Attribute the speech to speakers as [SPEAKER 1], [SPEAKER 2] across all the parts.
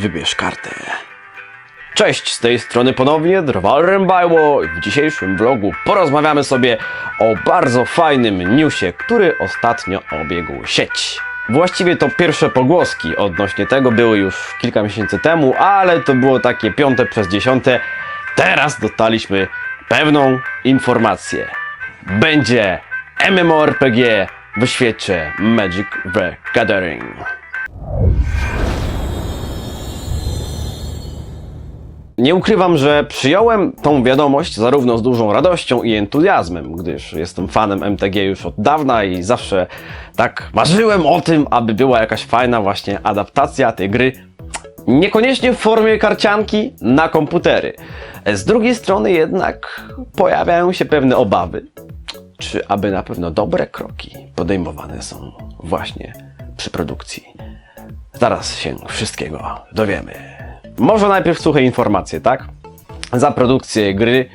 [SPEAKER 1] Wybierz kartę. Cześć, z tej strony ponownie Drwal Rębajło. W dzisiejszym vlogu porozmawiamy sobie o bardzo fajnym newsie, który ostatnio obiegł sieć. Właściwie to pierwsze pogłoski odnośnie tego były już kilka miesięcy temu, ale to było takie piąte przez dziesiąte. Teraz dostaliśmy pewną informację. Będzie MMORPG w świecie Magic the Gathering. Nie ukrywam, że przyjąłem tą wiadomość zarówno z dużą radością i entuzjazmem, gdyż jestem fanem MTG już od dawna i zawsze tak marzyłem o tym, aby była jakaś fajna właśnie adaptacja tej gry. Niekoniecznie w formie karcianki na komputery. Z drugiej strony jednak pojawiają się pewne obawy, czy aby na pewno dobre kroki podejmowane są właśnie przy produkcji. Zaraz się wszystkiego dowiemy. Może najpierw suche informacje, tak? Za produkcję gry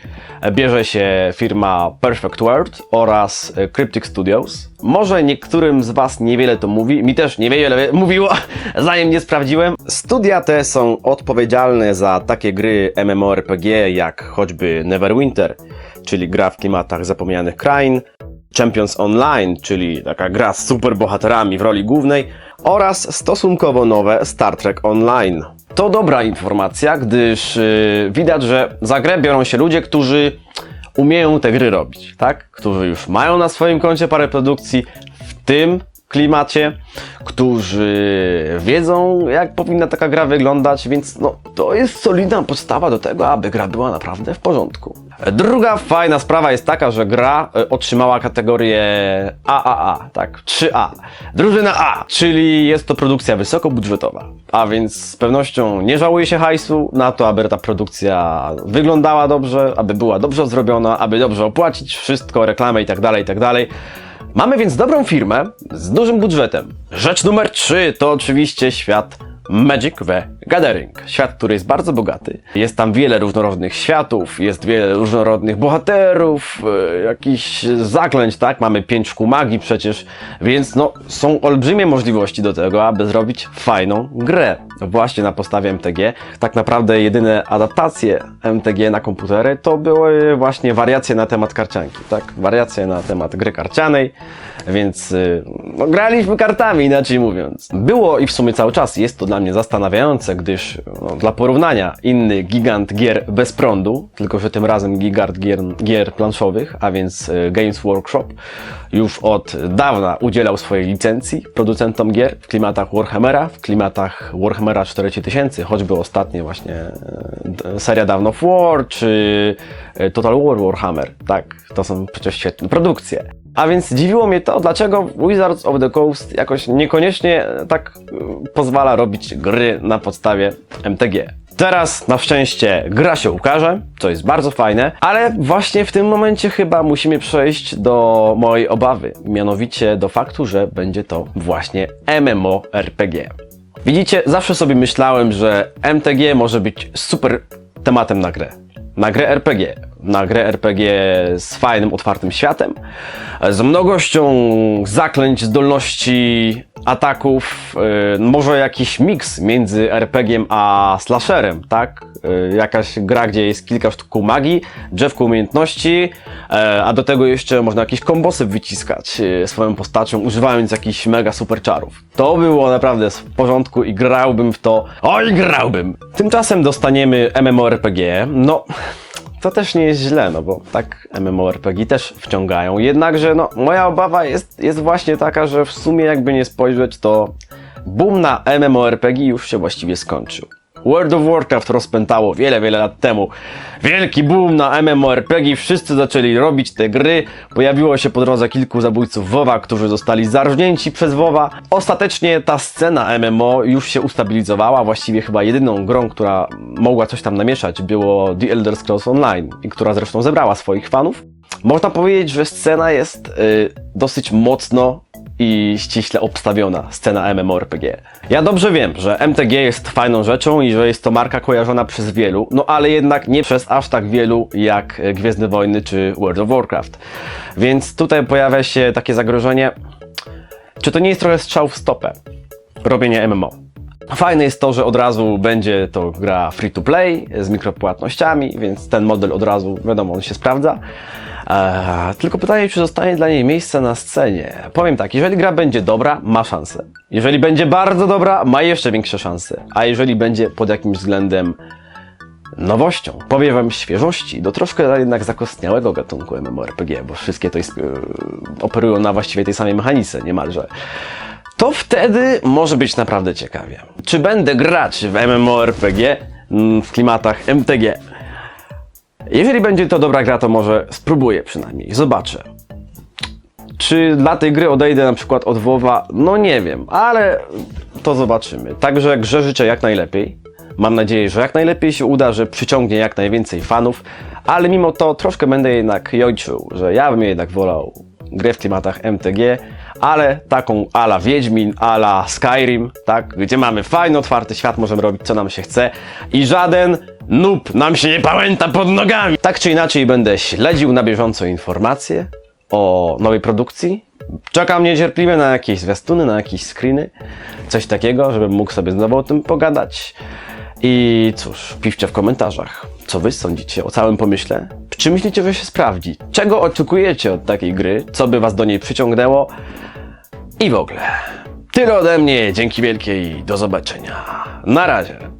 [SPEAKER 1] bierze się firma Perfect World oraz Cryptic Studios. Może niektórym z Was niewiele to mówi, mi też niewiele mówiło, zanim nie sprawdziłem. Studia te są odpowiedzialne za takie gry MMORPG jak choćby Neverwinter, czyli gra w klimatach zapomnianych krain, Champions Online, czyli taka gra z superbohaterami w roli głównej oraz stosunkowo nowe Star Trek Online. To dobra informacja, gdyż yy, widać, że za grę biorą się ludzie, którzy umieją te gry robić, tak? Którzy już mają na swoim koncie parę produkcji w tym klimacie, którzy wiedzą, jak powinna taka gra wyglądać, więc no, to jest solidna podstawa do tego, aby gra była naprawdę w porządku. Druga fajna sprawa jest taka, że gra e, otrzymała kategorię AAA, tak, 3A. Drużyna A, czyli jest to produkcja wysokobudżetowa, a więc z pewnością nie żałuje się hajsu na to, aby ta produkcja wyglądała dobrze, aby była dobrze zrobiona, aby dobrze opłacić wszystko, reklamę i tak dalej, i tak dalej. Mamy więc dobrą firmę z dużym budżetem. Rzecz numer 3 to oczywiście świat Magic the Gathering. Świat, który jest bardzo bogaty. Jest tam wiele różnorodnych światów, jest wiele różnorodnych bohaterów, e, jakichś zaklęć, tak? Mamy pięć szkół magii przecież, więc no, są olbrzymie możliwości do tego, aby zrobić fajną grę. Właśnie na podstawie MTG. Tak naprawdę jedyne adaptacje MTG na komputery to były właśnie wariacje na temat karcianki, tak? Wariacje na temat gry karcianej, więc y, no, graliśmy kartami, inaczej mówiąc. Było i w sumie cały czas jest to dla mnie zastanawiające, gdyż no, dla porównania inny gigant gier bez prądu, tylko że tym razem gigant gier, gier planszowych, a więc y, Games Workshop, już od dawna udzielał swojej licencji producentom gier w klimatach Warhammera, w klimatach Warhammera 4000, choćby ostatnie właśnie e, seria Dawn of War, czy Total War Warhammer. Tak, to są przecież świetne produkcje. A więc dziwiło mnie to, dlaczego Wizards of the Coast jakoś niekoniecznie tak e, pozwala robić gry na podstawie MTG. Teraz na szczęście gra się ukaże, co jest bardzo fajne, ale właśnie w tym momencie chyba musimy przejść do mojej obawy, mianowicie do faktu, że będzie to właśnie MMORPG. Widzicie, zawsze sobie myślałem, że MTG może być super tematem na grę. Na grę RPG. Na grę RPG z fajnym, otwartym światem, z mnogością zaklęć, zdolności, ataków, yy, może jakiś miks między RPG-iem a slasherem, tak? Yy, jakaś gra, gdzie jest kilka sztuk magii, drzewko umiejętności, yy, a do tego jeszcze można jakieś kombosy wyciskać yy, swoją postacią, używając jakichś mega super czarów. To było naprawdę w porządku i grałbym w to. Oj, grałbym! Tymczasem dostaniemy MMORPG. No, to też nie jest źle, no bo tak MMORPG też wciągają. Jednakże no, moja obawa jest, jest właśnie taka, że w sumie jakby nie spojrzeć, to boom na MMORPG już się właściwie skończył. World of Warcraft rozpętało wiele, wiele lat temu. Wielki boom na MMORPG, wszyscy zaczęli robić te gry. Pojawiło się po drodze kilku zabójców WoWa, którzy zostali zarżnięci przez WoWa. Ostatecznie ta scena MMO już się ustabilizowała. Właściwie chyba jedyną grą, która mogła coś tam namieszać było The Elder Scrolls Online i która zresztą zebrała swoich fanów. Można powiedzieć, że scena jest y, dosyć mocno i ściśle obstawiona scena MMORPG. Ja dobrze wiem, że MTG jest fajną rzeczą i że jest to marka kojarzona przez wielu, no ale jednak nie przez aż tak wielu jak Gwiezdne Wojny czy World of Warcraft. Więc tutaj pojawia się takie zagrożenie, czy to nie jest trochę strzał w stopę robienia MMO? Fajne jest to, że od razu będzie to gra free to play z mikropłatnościami, więc ten model od razu, wiadomo, on się sprawdza. Eee, tylko pytanie, czy zostanie dla niej miejsce na scenie. Powiem tak, jeżeli gra będzie dobra, ma szansę. Jeżeli będzie bardzo dobra, ma jeszcze większe szanse. A jeżeli będzie pod jakimś względem nowością, powiewem świeżości, do troszkę jednak zakostniałego gatunku MMORPG, bo wszystkie to jest, yy, operują na właściwie tej samej mechanice niemalże, to wtedy może być naprawdę ciekawie. Czy będę grać w MMORPG mm, w klimatach MTG? Jeżeli będzie to dobra gra, to może spróbuję przynajmniej, zobaczę. Czy dla tej gry odejdę na przykład od WoWa? No nie wiem, ale to zobaczymy. Także grze życzę jak najlepiej. Mam nadzieję, że jak najlepiej się uda, że przyciągnie jak najwięcej fanów, ale mimo to troszkę będę jednak jojczył, że ja bym jednak wolał grę w klimatach MTG, ale taką ala Wiedźmin, ala Skyrim, tak, gdzie mamy fajny, otwarty świat, możemy robić co nam się chce i żaden noob nam się nie pałęta pod nogami. Tak czy inaczej będę śledził na bieżąco informacje o nowej produkcji. Czekam niecierpliwie na jakieś zwiastuny, na jakieś screeny, coś takiego, żebym mógł sobie znowu o tym pogadać. I cóż, piszcie w komentarzach, co wy sądzicie o całym pomyśle? Czy myślicie, że się sprawdzi? Czego oczekujecie od takiej gry? Co by was do niej przyciągnęło? I w ogóle. Tyle ode mnie, dzięki wielkie i do zobaczenia. Na razie.